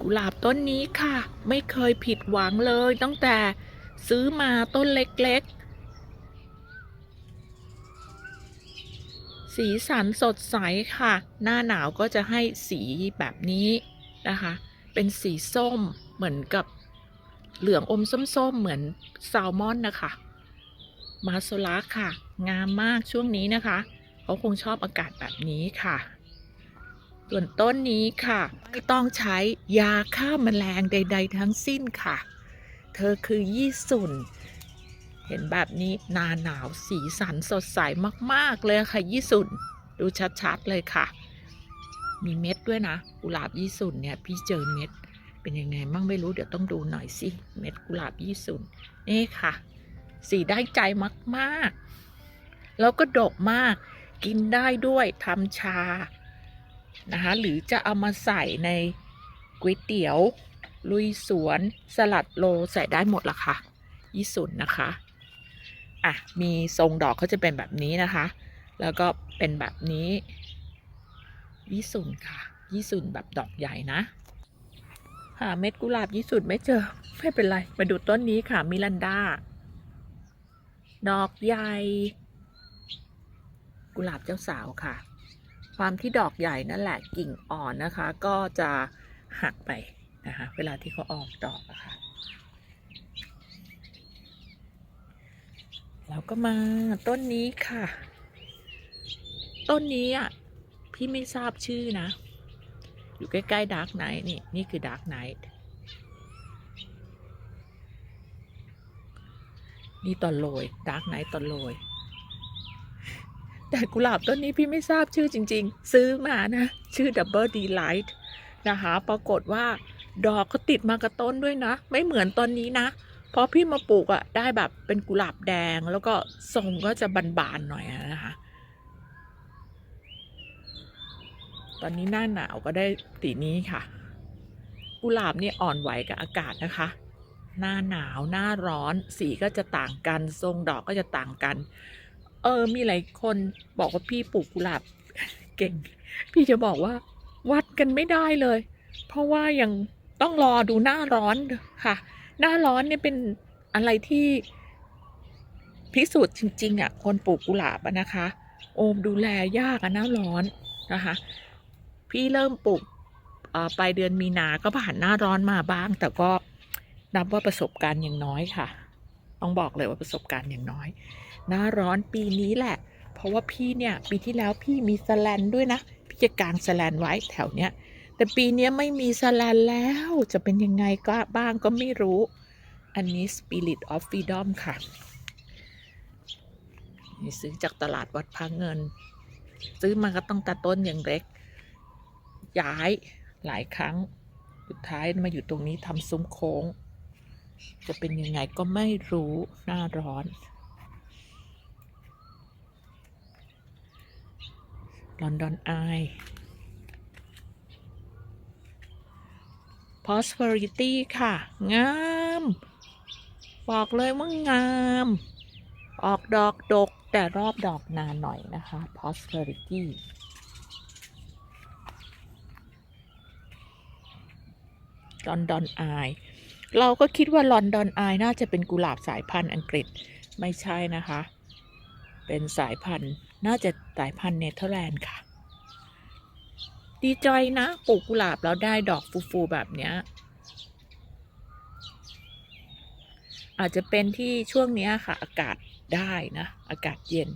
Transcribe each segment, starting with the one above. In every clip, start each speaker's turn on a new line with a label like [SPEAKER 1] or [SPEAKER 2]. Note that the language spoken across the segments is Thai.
[SPEAKER 1] กุหลาบต้นนี้ค่ะ ไม่เคยผิดหวังเลยตั้งแต่ซื้อมาต้นเล็กๆ สีสันสดใสค่ะ หน้าหนาวก็จะให้สีแบบนี้นะคะ เป็นสีส้มเหมือนกับเหลืองอมส้มๆ เหมือนแซลมอนนะคะ มาโซลาค่ะ งามมากช่วงนี้นะคะ เขาคงชอบอากาศแบบนี้ค่ะ ส่วนต้นนี้ค่ะ ไม่ต้องใช้ยาฆ่าแมลงใด ๆ ทั้งสิ้นค่ะ เธอคือยี่สุนเห็นแบบนี้นาหนาวสีสันสดใสมากๆเลยค่ะยี่สุนดูชัดๆเลยค่ะ มีเม็ดด้วยนะกุหลาบยี่สุนเนี่ยพี่เจอเม็ดเป็นยังไงมั่งไม่รู้เดี๋ยวต้องดูหน่อยสิเม็ดกุหลาบยี่สุนนี่ค่ะ สีได้ใจมากๆ แล้วก็ดกมาก กินได้ด้วยทำชานะคะหรือจะเอามาใส่ในก๋วยเตี๋ยว ลุยสวน สลัดโลใส่ได้หมดละค่ะยี่สุนนะคะอะมีทรงดอกเขาจะเป็นแบบนี้นะคะ แล้วก็เป็นแบบนี้ยี่สุนค่ะยี่สุนแบบดอกใหญ่นะหาเม็ดกุหลาบยี่สุนไม่เจอไม่เป็นไร มาดูต้นนี้ค่ะมิลันดา ดอกใหญ่ กุหลาบเจ้าสาวค่ะ ความที่ดอกใหญ่นั่นแหละกิ่งอ่อนนะคะ ก็จะหักไปนะคะเวลาที่เขาออกดอกอะคะ่ะแล้วก็มาต้นนี้ค่ะ ต้นนี้อะพี่ไม่ทราบชื่อนะ อยู่ใกล้ๆดาร์กไนท์นี่นี่คือดาร์กไนท์นี่ตอนโรยดาร์กไนท์ตอนโรย แต่กุหลาบต้นนี้พี่ไม่ทราบชื่อจริง ๆ ซื้อมานะ ชื่อ Double Delight นะคะ ปรากฏว่าดอกก็ติดมากับต้นด้วยนะ ไม่เหมือนต้นนี้นะพอพี่มาปลูกอะ่ะได้แบบเป็นกุหลาบแดงแล้วก็ทรงก็จะบานๆหน่อยนะคะ ตอนนี้หน้าหนาวก็ได้สีนี้ค่ะ กุหลาบนี่อ่อนไหวกับอากาศนะคะ หน้าหนาวหน้าร้อนสีก็จะต่างกัน ทรงดอกก็จะต่างกัน เออ มีหลายคนบอกว่าพี่ปลูกกุหลาบเก่ง พี่จะบอกว่า วัดกันไม่ได้เลย เพราะว่ายังต้องรอดูหน้าร้อนค่ะ หน้าร้อนเนี่ยเป็นอะไรที่พิสูจน์จริง ๆอะคนปลูกกุหลาบนะคะ โอมดูแลยากอะหน้าร้อนนะคะ พี่เริ่มปลูกปลายเดือนมีนาก็ผ่านหน้าร้อนมาบ้าง แต่ก็นับว่าประสบการณ์อย่างน้อยค่ะ ต้องบอกเลยว่าประสบการณ์อย่างน้อย หน้าร้อนปีนี้แหละ เพราะว่าพี่เนี่ยปีที่แล้วพี่มีสแลนด้วยนะ พี่จะกางสแลนไว้แถวเนี้ย แต่ปีนี้ไม่มีสแลนแล้ว จะเป็นยังไงก็บ้างก็ไม่รู้ อันนี้ Spirit of Freedom ค่ะ นี่ซื้อจากตลาดวัดพระเงิน ซื้อมาก็ต้องตัดต้นอย่างเล็ก ย้ายหลายครั้ง สุดท้ายมาอยู่ตรงนี้ทำซุ้มโค้ง จะเป็นยังไงก็ไม่รู้หน้าร้อน ลอนดอนไอ prosperity ค่ะ งาม บอกเลยว่างาม ออกดอกดก แต่รอบดอกนานหน่อยนะคะ prosperity ลอนดอนไอเราก็คิดว่าลอนดอนไอน่าจะเป็นกุหลาบสายพันธุ์อังกฤษไม่ใช่นะคะ เป็นสายพันธุ์ น่าจะสายพันธุ์เนเธอร์แลนด์ค่ะ ดีใจนะปลูกกุหลาบแล้วได้ดอกฟูๆแบบเนี้ย อาจจะเป็นที่ช่วงนี้ค่ะ อากาศได้นะ อากาศเย็น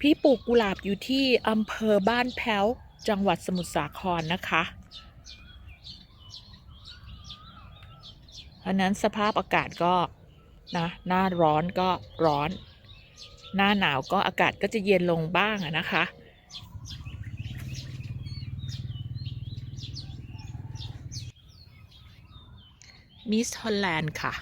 [SPEAKER 1] พี่ปลูกกุหลาบอยู่ที่อำเภอบ้านแพ้ว จังหวัดสมุทรสาครนะคะเพราะนั้นสภาพอากาศก็นะหน้าร้อนก็ร้อน หน้าหนาวก็อากาศก็จะเย็นลงบ้างนะคะ มิสฮอลแลนด์ค่ะ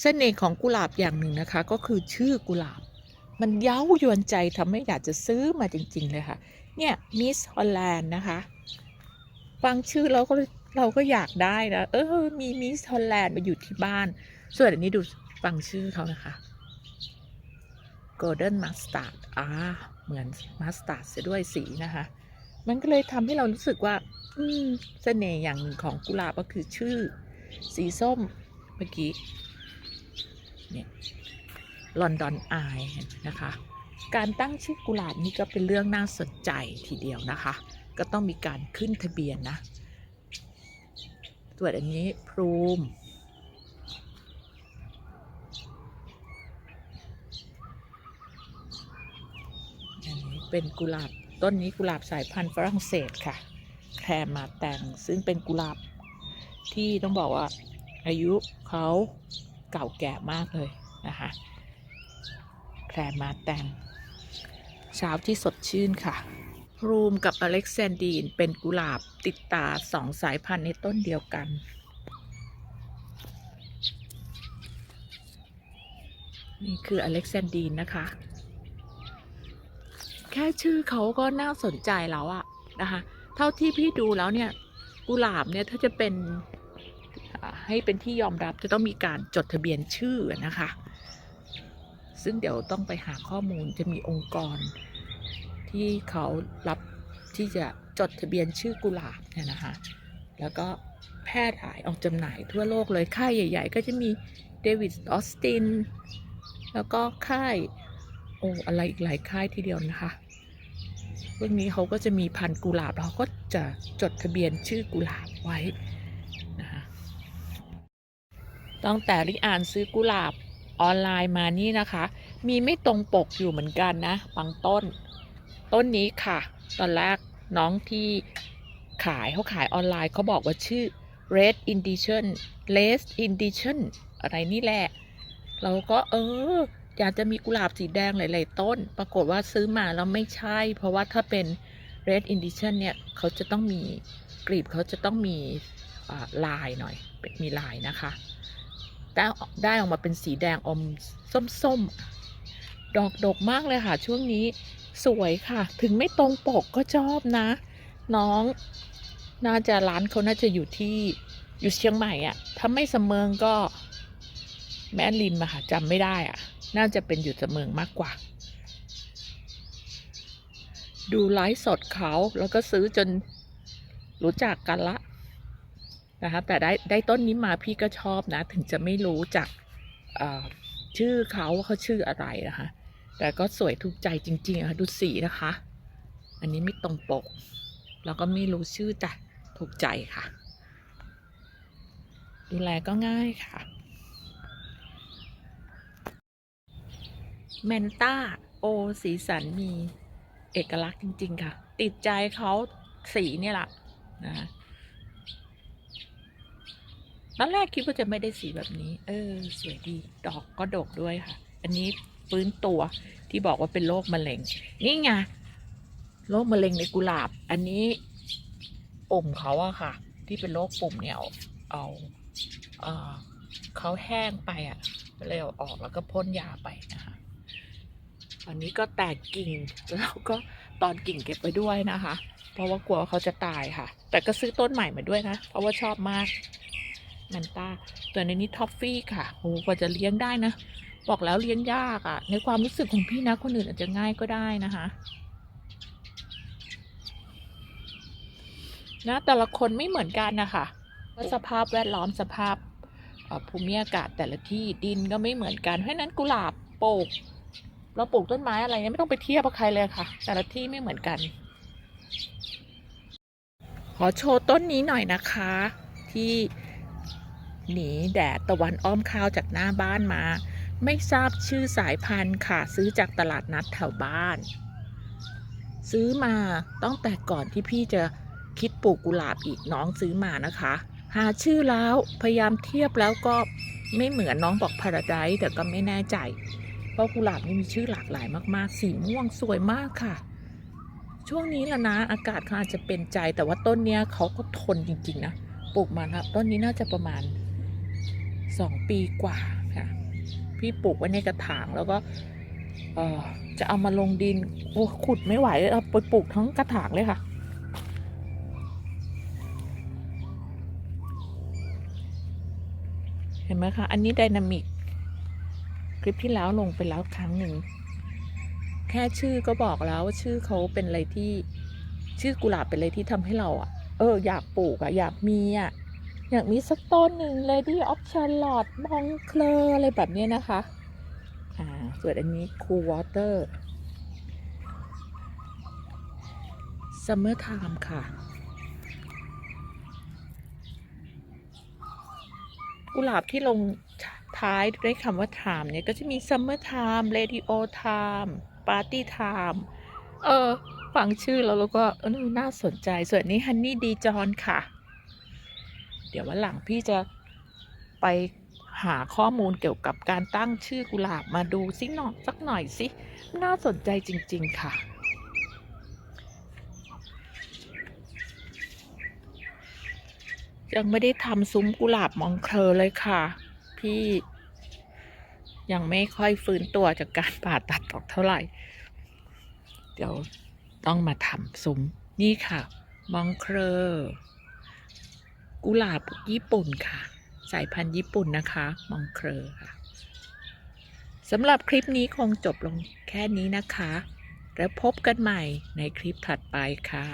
[SPEAKER 1] เสน่ห์ของกุหลาบอย่างหนึ่งนะคะ ก็คือชื่อกุหลาบ มันเย้ายวนใจทำให้อยากจะซื้อมาจริง ๆ เลยค่ะ เนี่ยมิสฮอลแลนด์นะคะ ฟังชื่อเราก็เราก็อยากได้นะ เออ มีมิสฮอลแลนด์มาอยู่ที่บ้าน ส่วนอันนี้ดูฟังชื่อเขานะคะ Golden Mustard อ่าเหมือนมัสตาร์ดเสียด้วยสีนะคะ มันก็เลยทำให้เรารู้สึกว่า อืมเสน่ห์อย่างหนึ่งของกุหลาบก็คือชื่อ สีส้มเมื่อกี้เนี่ยลอนดอนอายนะคะ การตั้งชื่อกุหลาบนี่ก็เป็นเรื่องน่าสนใจทีเดียวนะคะ ก็ต้องมีการขึ้นทะเบียนนะส่วนอันนี้พรูม อันนี้ เป็นกุหลาบต้นนี้กุหลาบสายพันธุ์ฝรั่งเศสค่ะ แครมาแตงซึ่งเป็นกุหลาบที่ต้องบอกว่าอายุเขาเก่าแก่มากเลยนะคะ แครมาแตงเช้าที่สดชื่นค่ะรูมกับอเล็กซานดีนเป็นกุหลาบติดตาสองสายพันธุ์ในต้นเดียวกัน นี่คืออเล็กซานดีนนะคะ แค่ชื่อเขาก็น่าสนใจแล้วอะนะคะ เท่าที่พี่ดูแล้วเนี่ย กุหลาบเนี่ยถ้าจะเป็นให้เป็นที่ยอมรับจะต้องมีการจดทะเบียนชื่อนะคะ ซึ่งเดี๋ยวต้องไปหาข้อมูลจะมีองค์กร ที่เขารับที่จะจดทะเบียนชื่อกุหลาบเนี่ยนะคะ แล้วก็แพร่ขายออกจำหน่ายทั่วโลกเลยค่ายใหญ่ ๆ ก็จะมีเดวิดออสตินแล้วก็ค่าย โอ้อะไรอีกหลายค่ายทีเดียวนะคะเรื่องนี้เขาก็จะมีพันกุหลาบเขาก็จะจดทะเบียนชื่อกุหลาบไว้นะคะตั้งแต่ริอ่านซื้อกุหลาบออนไลน์มานี่นะคะ มีไม่ตรงปกอยู่เหมือนกันนะบางต้น ต้นนี้ค่ะ ตอนแรกน้องที่ขายเขาขายออนไลน์เขาบอกว่าชื่อ red indition red indition อะไรนี่แหละ เราก็เออ อยากจะมีกุหลาบสีแดงหลาย ๆ ต้น ปรากฏว่าซื้อมาแล้วไม่ใช่ เพราะว่าถ้าเป็น red indition เนี่ยเขาจะต้องมีกลีบเขาจะต้องมีลายหน่อย มีลายนะคะได้ได้ออกมาเป็นสีแดงอมส้มๆ ดอกดกมากเลยค่ะ ช่วงนี้สวยค่ะ ถึงไม่ตรงปกก็ชอบนะ น้องน่าจะร้านเขาน่าจะอยู่ที่อยู่เชียงใหม่อะถ้าไม่เสมิงก็ แม่ริมอะค่ะจำไม่ได้อะน่าจะเป็นอยู่เสมิงมากกว่า ดูไลฟ์สดเขาแล้วก็ซื้อจนรู้จักกันละนะคะแต่ได้ได้ต้นนี้มาพี่ก็ชอบนะ ถึงจะไม่รู้จักชื่อเขาว่าเขาชื่ออะไรนะคะ แต่ก็สวยถูกใจจริงๆค่ะดูสีนะคะ อันนี้ไม่ตรงปก แล้วก็ไม่รู้ชื่อแต่ถูกใจค่ะ ดูแลก็ง่ายค่ะ แมนต้าโอสีสันมีเอกลักษณ์จริง ๆ ค่ะ ติดใจเขาสีเนี่ยแหละนะตอนแรกคิดว่าจะไม่ได้สีแบบนี้ เออ สวยดี ดอกก็ดกด้วยค่ะ อันนี้ฟื้นตัวที่บอกว่าเป็นโรคมะเร็ง นี่ไงโรคมะเร็งในกุหลาบ อันนี้ปุ่มเขาอะค่ะ ที่เป็นโรคปุ่มเนี่ยเอาเอาเขาแห้งไปอะเลยเอาออกแล้วก็พ่นยาไปนะคะ อันนี้ก็แตกกิ่งแล้วก็ตอนกิ่งเก็บไว้ด้วยนะคะ เพราะว่ากลัวเขาจะตายค่ะ แต่ก็ซื้อต้นใหม่มาด้วยนะ เพราะว่าชอบมากแมนต้าตัวในนี้ท็อฟฟี่ค่ะโอ้กว่าจะเลี้ยงได้นะ บอกแล้วเลี้ยงยากอะ่ะ ในความรู้สึกของพี่นะ คนอื่นอาจจะง่ายก็ได้นะคะนะแต่ละคนไม่เหมือนกันนะคะว่าสภาพแวดล้อมสภาพภูมิอากาศแต่ละที่ดินก็ไม่เหมือนกัน เพราะฉะนั้นกุหลาบปลูก เราปลูกต้นไม้อะไรเนี่ยไม่ต้องไปเทียบกับใครเลยค่ะ แต่ละที่ไม่เหมือนกัน ขอโชว์ต้นนี้หน่อยนะคะ ที่หนีแดดตะวันอ้อมข้าวจากหน้าบ้านมา ไม่ทราบชื่อสายพันธุ์ค่ะ ซื้อจากตลาดนัดแถวบ้าน ซื้อมาตั้งแต่ก่อนที่พี่จะคิดปลูกกุหลาบอีกน้องซื้อมานะคะ หาชื่อแล้วพยายามเทียบแล้วก็ไม่เหมือนน้องบอกพาราไดแต่ก็ไม่แน่ใจ ราะกุหลาบนี่มีชื่อหลากหลายมาก ๆ สีม่วงสวยมากค่ะ ช่วงนี้ละนะอากาศเขาอาจจะเป็นใจแต่ว่าต้นเนี้ยเขาก็ทนจริง ๆ นะปลูกมาครับต้นนี้น่าจะประมาณสองปีกว่าค่ะ พี่ปลูกไว้ในกระถางแล้วก็จะเอามาลงดินโอ้ขุดไม่ไหวเอาไปปลูกทั้งกระถางเลยค่ะ เห็นไหมคะ อันนี้ไดนามิก คลิปที่แล้วลงไปแล้วครั้งหนึ่ง แค่ชื่อก็บอกแล้วว่าชื่อเขาเป็นอะไรที่ ชื่อกุหลาบเป็นอะไรที่ทำให้เราอะเออ อยากปลูกอะอยากมีอะอยากมีสักต้นหนึ่ง Lady of Charlotte มองเคลออะไรแบบนี้นะคะ อ่าส่วนอันนี้ Cool Water Summer Time ค่ะ กุหลาบที่ลง ท้ายด้วยคำว่า time เนี่ยก็จะมี summer time radio time party time เออ ฟังชื่อแล้วแล้วก็เออน่าสนใจ ส่วนนี้ฮันนี่ดีจอนค่ะ เดี๋ยววันหลังพี่จะไปหาข้อมูลเกี่ยวกับการตั้งชื่อกุหลาบมาดูสิหน่อยสักหน่อยสิ น่าสนใจจริง ๆ ค่ะ ยังไม่ได้ทำซุ้มกุหลาบมองเคลอเลยค่ะ พี่ยังไม่ค่อยฟื้นตัวจากการผ่าตัดออกเท่าไหร่ เดี๋ยวต้องมาทำซุ้มนี่ค่ะมองเคลอกุหลาบญี่ปุ่นค่ะ สายพันธุ์ญี่ปุ่นนะคะมองเคลอค่ะสำหรับคลิปนี้คงจบลงแค่นี้นะคะ แล้วพบกันใหม่ในคลิปถัดไปค่ะ